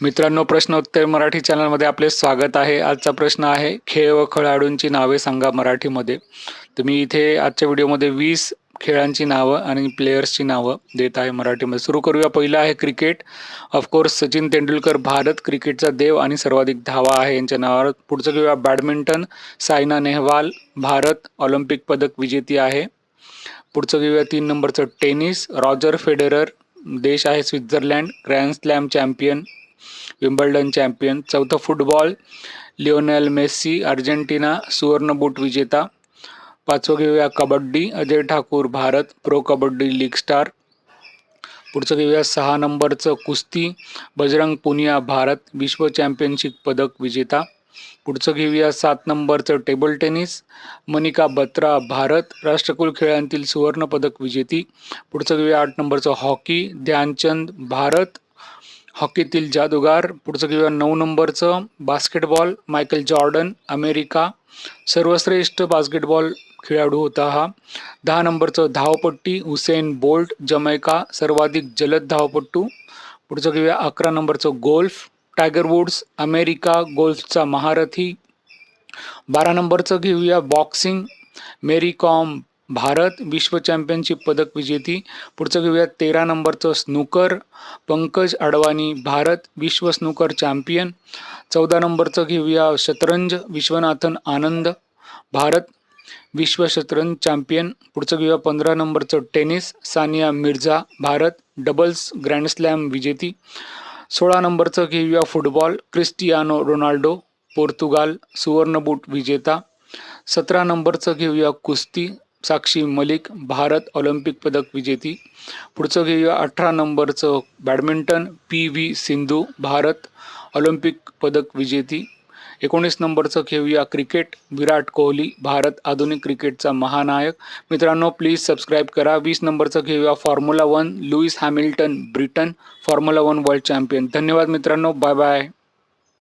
मित्रांनो प्रश्नोत्तर मराठी चॅनलमध्ये आपले स्वागत आहे. आजचा प्रश्न आहे खेळ व खेळाडूंची नावे सांगा मराठीमध्ये. तर मी इथे आजच्या व्हिडिओमध्ये वीस खेळांची नावं आणि प्लेयर्सची नावं देत आहे मराठीमध्ये. सुरू करूया. पहिलं आहे cricket. Of course Sachin Tendulkar Bharat क्रिकेटचा देव आणि सर्वाधिक धावा आहे यांच्या नावावर. पुढचं घेऊया. बॅडमिंटन. सायना नेहवाल भारत ऑलिम्पिक पदक विजेती आहे. पुढचं घेऊया. तीन नंबरचं टेनिस. रॉजर फेडेरर देश आहे Switzerland. Grand slam champion Wimbledon champion चौथं फुटबॉल लिओनेल मेस्सी अर्जेंटिना सुवर्ण बूट विजेता. पाचवं घेऊया kabaddi Ajay Thakur Bharat pro kabaddi league star. पुढचं घेऊया सहा नंबरचं कुस्ती बजरंग पुनिया भारत विश्व चॅम्पियनशिप पदक विजेता. पुढचं घेऊया सात नंबरचं टेबल टेनिस मनिका बत्रा भारत राष्ट्रकुल खेळांतील सुवर्णपदक विजेती. पुढचं घेऊया आठ नंबरचं हॉकी ध्यानचंद भारत हॉकीतील जादूगार पुढचं घेऊया नऊ नंबरचं बास्केटबॉल मायकल जॉर्डन अमेरिका. सर्वश्रेष्ठ बास्केटबॉल खेळाडू होता हा. दहा नंबरचं धावपट्टी हुसेन बोल्ट जमैका सर्वाधिक जलद धावपट्टू. पुढचं घेऊया अकरा नंबरचं गोल्फ टायगर वुड्स अमेरिका गोल्फचा महारथी. बारा नंबरचं घेऊया बॉक्सिंग मेरी कॉम भारत विश्व चॅम्पियनशिप पदक विजेती. पुढचं घेऊया तेरा नंबरचं स्नूकर पंकज अडवाणी भारत विश्व स्नूकर चॅम्पियन चौदा नंबरचं घेऊया शतरंज विश्वनाथन आनंद. भारत विश्व शतरंज चॅम्पियन पुढचं घेऊया पंधरा नंबरचं tennis Sania Mirza. Bharat doubles grand slam विजेती. सोळा नंबरचं घेऊया फुटबॉल क्रिस्टियानो रोनाल्डो पोर्तुगाल सुवर्णबूट विजेता. सतरा नंबरचं घेऊया कुस्ती. साक्षी मलिक भारत ऑलिम्पिक पदक विजेती. पुढचं घेऊया अठरा नंबरचं badminton. P V Sindhu Bharat Olympic पदक विजेती. एकोणीस नंबरचं घेऊया क्रिकेट. विराट कोहली भारत आधुनिक क्रिकेटचा महानायक. मित्रांनो प्लीज सबस्क्राईब करा. वीस नंबरचं घेऊया formula one. Lewis Hamilton Britain formula one world champion. धन्यवाद मित्रांनो. Bye bye.